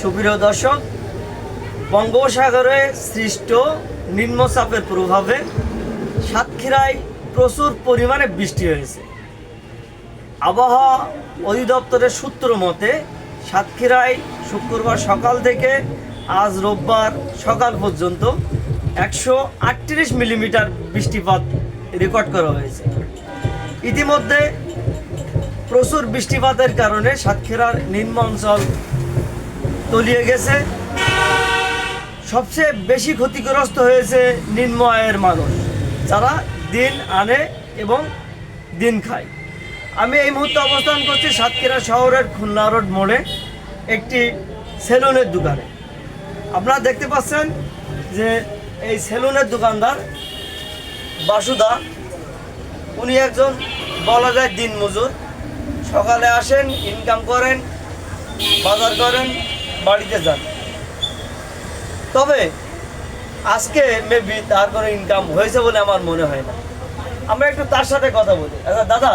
সুপ্রিয় দর্শক, বঙ্গোপসাগরে সৃষ্ট নিম্নচাপের প্রভাবে সাতক্ষীরায় প্রচুর পরিমাণে বৃষ্টি হয়েছে। আবহাওয়া অধিদপ্তরের সূত্র মতে, সাতক্ষীরায় শুক্রবার সকাল থেকে আজ রোববার সকাল পর্যন্ত একশো আটত্রিশ মিলিমিটার বৃষ্টিপাত রেকর্ড করা হয়েছে। ইতিমধ্যে প্রচুর বৃষ্টিপাতের কারণে সাতক্ষীরার নিম্ন অঞ্চল তলিয়ে গেছে। সবচেয়ে বেশি ক্ষতিগ্রস্ত হয়েছে নিম্ন আয়ের মানুষ, যারা দিন আনে এবং দিন খায়। আমি এই মুহূর্তে অবস্থান করছি সাতক্ষীরা শহরের খুলনা রোড মোড়ে, একটি সেলুনের দোকানে। আপনারা দেখতে পাচ্ছেন যে এই সেলুনের দোকানদার বাসুদা, উনি একজন বলা যায় দিন মজুর সকালে আসেন ইনকাম করেন, বাজার করেন বাড়িতে যান। তবে আজকে মেবি তার কোনো ইনকাম হয়েছে বলে আমার মনে হয় না। আমরা একটু তার সাথে কথা বলি। আচ্ছা দাদা,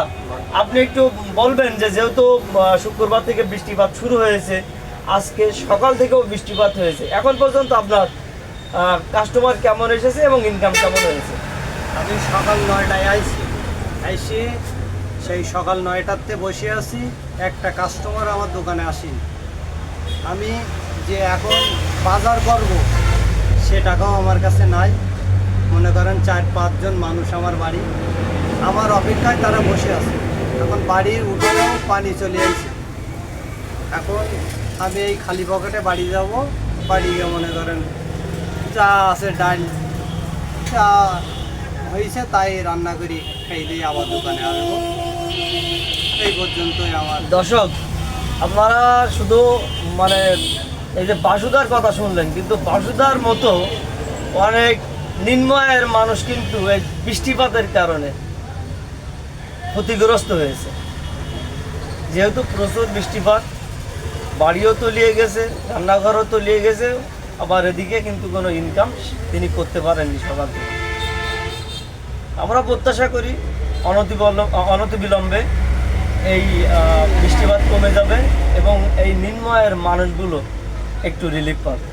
আপনি একটু বলবেন যে যেহেতু শুক্রবার থেকে বৃষ্টিপাত শুরু হয়েছে, আজকে সকাল থেকেও বৃষ্টিপাত হয়েছে। এখন পর্যন্ত আপনার কাস্টমার কেমন এসেছে এবং ইনকাম কেমন হয়েছে? আমি সকাল নয়টায় আইছি। আইসি, সেই সকাল নয়টাতে বসে আছি। একটা কাস্টমার আমার দোকানে আসি আমি যে এখন বাজার করব, সে টাকাও আমার কাছে নাই। মনে করেন চার পাঁচজন মানুষ আমার বাড়ি। আমার অপেক্ষায় তারা বসে আছে। এখন বাড়ির উঠোনেও পানি চলে আসছে এখন আমি এই খালি পকেটে বাড়ি যাব। বাড়ি গিয়ে মনে করেন চা আছে ডাল চা হয়েছে তাই রান্না করি খেয়ে দিয়ে আবার দোকানে আসব। এই পর্যন্তই আমার। দর্শক আপনারা শুধু মানে এই যে বাসুদার কথা শুনলেন, কিন্তু বাসুদার মতো অনেক নিম্ন আয়ের মানুষ কিন্তু এই বৃষ্টিপাতের কারণে ক্ষতিগ্রস্ত হয়েছে। যেহেতু প্রচুর বৃষ্টিপাত, বাড়িও তলিয়ে গেছে, রান্নাঘরও তলিয়ে গেছে, আবার এদিকে কিন্তু কোনো ইনকাম তিনি করতে পারেননি থেকে আমরা প্রত্যাশা করি অনতিবল- অনতিবিলম্বে এই বৃষ্টিপাত কমে যাবে। এই নিম্ন আয়ের মানুষগুলো একটু রিলিফ পাবে।